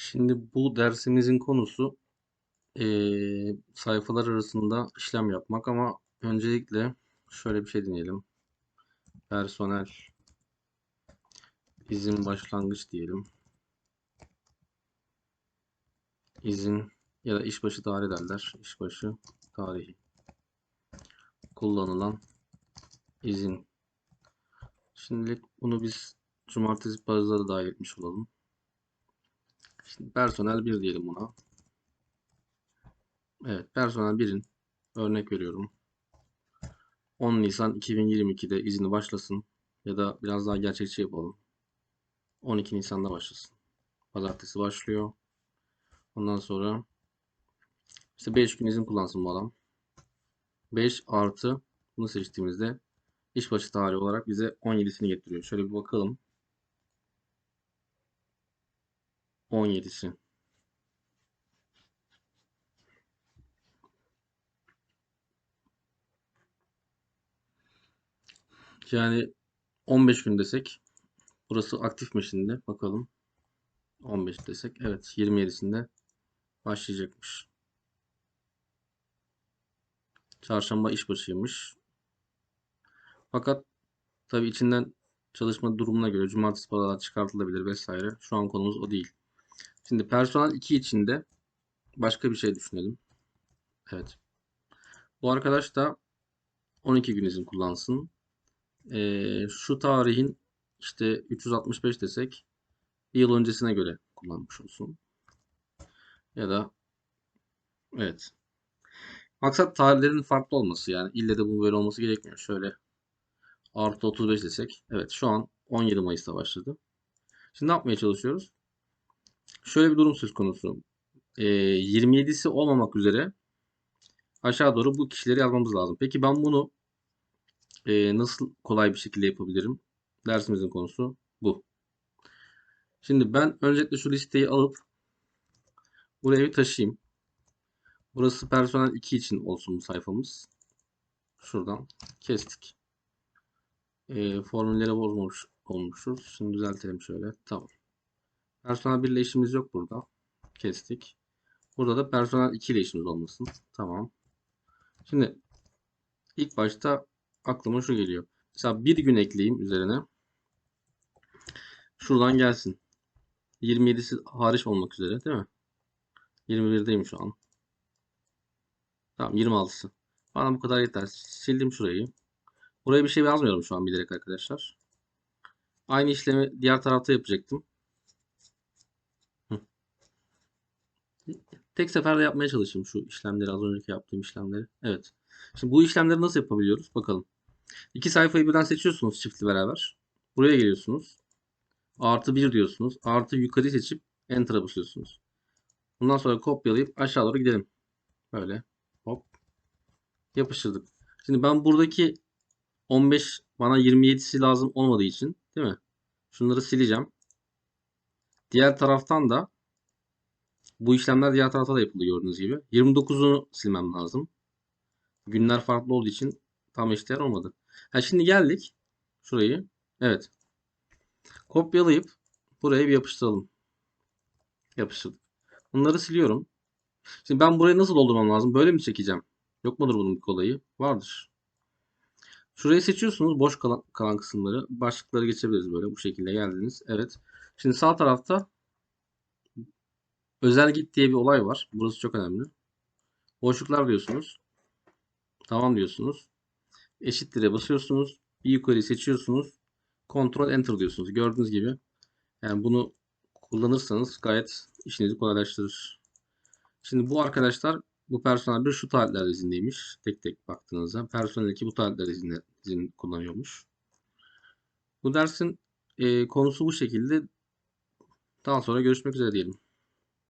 Şimdi bu dersimizin konusu eee, sayfalar arasında işlem yapmak ama öncelikle şöyle bir şey deneyelim. Personel izin başlangıç diyelim. İzin ya da işbaşı tarih derler. İşbaşı tarihi. Kullanılan izin. Şimdilik bunu biz cumartesi pazarı dahil etmiş olalım. Şimdi personel 1 diyelim buna. Evet, personel 1'in örnek veriyorum. 10 Nisan 2022'de izni başlasın ya da biraz daha gerçekçi yapalım. 12 Nisan'da başlasın. Pazartesi başlıyor. Ondan sonra işte 5 gün izin kullansın bu adam. 5 artı bunu seçtiğimizde işbaşı tarihi olarak bize 17'sini getiriyor. Şöyle bir bakalım. 17'si. Yani 15 gün desek burası aktif mi şimdi? Bakalım. 15 desek. Evet 27'sinde başlayacakmış. Çarşamba işbaşıymış. Fakat tabi içinden çalışma durumuna göre cumartesi pazar çıkartılabilir vesaire. Şu an konumuz o değil. Şimdi personel 2 içinde başka bir şey düşünelim. Evet. Bu arkadaş da 12 gün izin kullansın. Ee, şu tarihin işte 365 desek bir yıl öncesine göre kullanmış olsun. Ya da evet. Maksat tarihlerin farklı olması yani ille de bu böyle olması gerekmiyor. Şöyle artı 35 desek. Evet şu an 17 Mayıs'ta başladı. Şimdi ne yapmaya çalışıyoruz? Şöyle bir durum söz konusu. Ee, 27'si olmamak üzere aşağı doğru bu kişileri yazmamız lazım. Peki ben bunu e, nasıl kolay bir şekilde yapabilirim? Dersimizin konusu bu. Şimdi ben öncelikle şu listeyi alıp buraya bir taşıyayım. Burası personel 2 için olsun bu sayfamız. Şuradan kestik. E, formülleri bozmamış olmuşuz. Şimdi düzeltelim şöyle. Tamam. Personel 1 ile işimiz yok burada. Kestik. Burada da personel 2 ile işimiz olmasın. Tamam. Şimdi ilk başta aklıma şu geliyor. Mesela bir gün ekleyeyim üzerine. Şuradan gelsin. 27'si hariç olmak üzere değil mi? 21'deyim şu an. Tamam 26'sı. Bana bu kadar yeter. Sildim şurayı. Buraya bir şey yazmıyorum şu an bilerek arkadaşlar. Aynı işlemi diğer tarafta yapacaktım. Tek seferde yapmaya çalışayım şu işlemleri az önceki yaptığım işlemleri. Evet. Şimdi bu işlemleri nasıl yapabiliyoruz? Bakalım. İki sayfayı birden seçiyorsunuz çiftli beraber. Buraya geliyorsunuz. Artı 1 diyorsunuz. Artı yukarı seçip Enter'a basıyorsunuz. Bundan sonra kopyalayıp aşağı doğru gidelim. Böyle. Hop. Yapıştırdık. Şimdi ben buradaki 15 bana 27'si lazım olmadığı için değil mi? Şunları sileceğim. Diğer taraftan da bu işlemler diğer tarafta da yapılıyor gördüğünüz gibi. 29'unu silmem lazım. Günler farklı olduğu için tam eşdeğer olmadı. Ha şimdi geldik. Şurayı. Evet. Kopyalayıp buraya bir yapıştıralım. Yapıştırdık. Bunları siliyorum. Şimdi ben burayı nasıl doldurmam lazım? Böyle mi çekeceğim? Yok mudur bunun bir kolayı? Vardır. Şurayı seçiyorsunuz. Boş kalan, kalan kısımları. Başlıkları geçebiliriz böyle. Bu şekilde geldiniz. Evet. Şimdi sağ tarafta özel git diye bir olay var. Burası çok önemli. Boşluklar diyorsunuz. Tamam diyorsunuz. Eşittir'e basıyorsunuz. Bir yukarıyı seçiyorsunuz. Ctrl Enter diyorsunuz. Gördüğünüz gibi. Yani bunu kullanırsanız gayet işinizi kolaylaştırır. Şimdi bu arkadaşlar bu personel bir şu tarihler izindeymiş. Tek tek baktığınızda. Personel 2 bu tarihler izin, izin kullanıyormuş. Bu dersin e, konusu bu şekilde. Daha sonra görüşmek üzere diyelim.